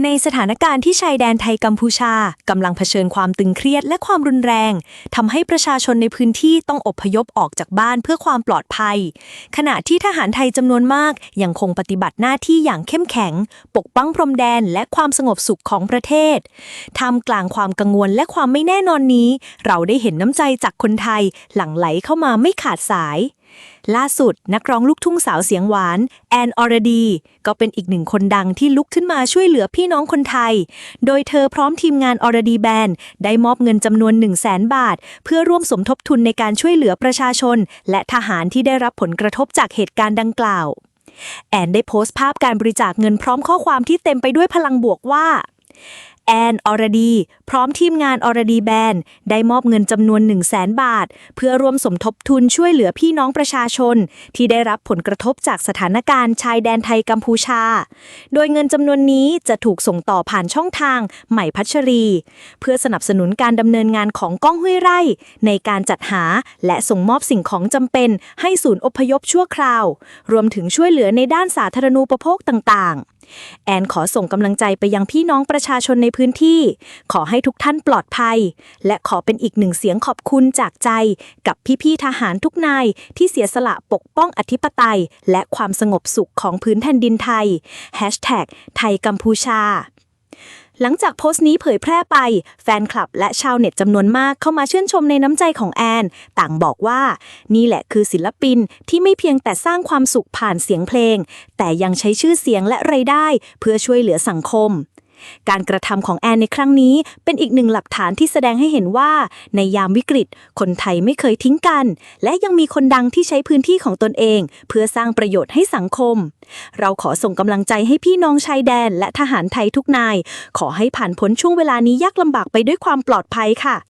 ในสถานการณ์ที่ชายแดนไทยกัมพูชากำลังเผชิญความตึงเครียดและความรุนแรงทำให้ประชาชนในพื้นที่ต้องอบพยพออกจากบ้านเพื่อความปลอดภัย ขณะที่ทหารไทยจำนวนมากยังคงปฏิบัติหน้าที่อย่างเข้มแข็ง ปกป้องพรมแดนและความสงบสุขของประเทศท่ามกลางความกังวลและความไม่แน่นอนนี้ เราได้เห็นน้ำใจจากคนไทยหลั่งไหลเข้ามาไม่ขาดสาย ล่าสุดนักร้องลูกทุ่งสาวเสียงหวาน แอนอรดี ก็เป็นอีกหนึ่งคนดังที่ลุกขึ้นมาช่วยเหลือพี่น้องคนไทย โดยเธอพร้อมทีมงานอรดีแบนด์ได้มอบเงินจำนวน 1 0 0 0 0แบาท เพื่อร่วมสมทบทุนในการช่วยเหลือประชาชน และทหารที่ได้รับผลกระทบจากเหตุการณ์ดังกล่าว แอนได้โพสต์ภาพการบริจาคเงินพร้อมข้อความที่เต็มไปด้วยพลังบวกว่า แอนอรดี พร้อมทีมงานอรดีแบนด์ได้มอบเงินจำนวน 1 0 0 0 0แบาท เพื่อร่วมสมทบทุนช่วยเหลือพี่น้องประชาชน ที่ได้รับผลกระทบจากสถานการณ์ชายแดนไทยกัมพูชา โดยเงินจำนวนนี้จะถูกส่งต่อผ่านช่องทางใหม่พัชรี เพื่อสนับสนุนการดำเนินงานของก้องห้วยไร่ ในการจัดหาและส่งมอบสิ่งของจำเป็น ให้ศูนย์อพยพชั่วคราว รวมถึงช่วยเหลือในด้านสาธารณูปโภคต่างๆ แอนขอส่งกำลังใจไปยังพี่น้องประชาชนในพื้นที่ ขอให้ทุกท่านปลอดภัย และขอเป็นอีกหนึ่งเสียงขอบคุณจากใจ กับพี่ๆทหารทุกนายที่เสียสละปกป้องอธิปไตย และความสงบสุขของพื้นแผ่นดินไทย ไทยกัมพูชา หลังจากโพสต์นี้เผยแพร่ไป แฟนคลับและชาวเน็ตจำนวนมากเข้ามาชื่นชมในน้ำใจของแอน ต่างบอกว่า นี่แหละคือศิลปินที่ไม่เพียงแต่สร้างความสุขผ่านเสียงเพลง แต่ยังใช้ชื่อเสียงและไรายได้ เพื่อช่วยเหลือสังคม การกระทำของแอนในครั้งนี้เป็นอีกหนึ่งหลักฐานที่แสดงให้เห็นว่า ในยามวิกฤต คนไทยไม่เคยทิ้งกัน และยังมีคนดังที่ใช้พื้นที่ของตนเอง เพื่อสร้างประโยชน์ให้สังคม เราขอส่งกำลังใจให้พี่น้องชายแดน และทหารไทยทุกนาย ขอให้ผ่านพ้นช่วงเวลานี้ยากลำบากไปด้วยความปลอดภัยค่ะ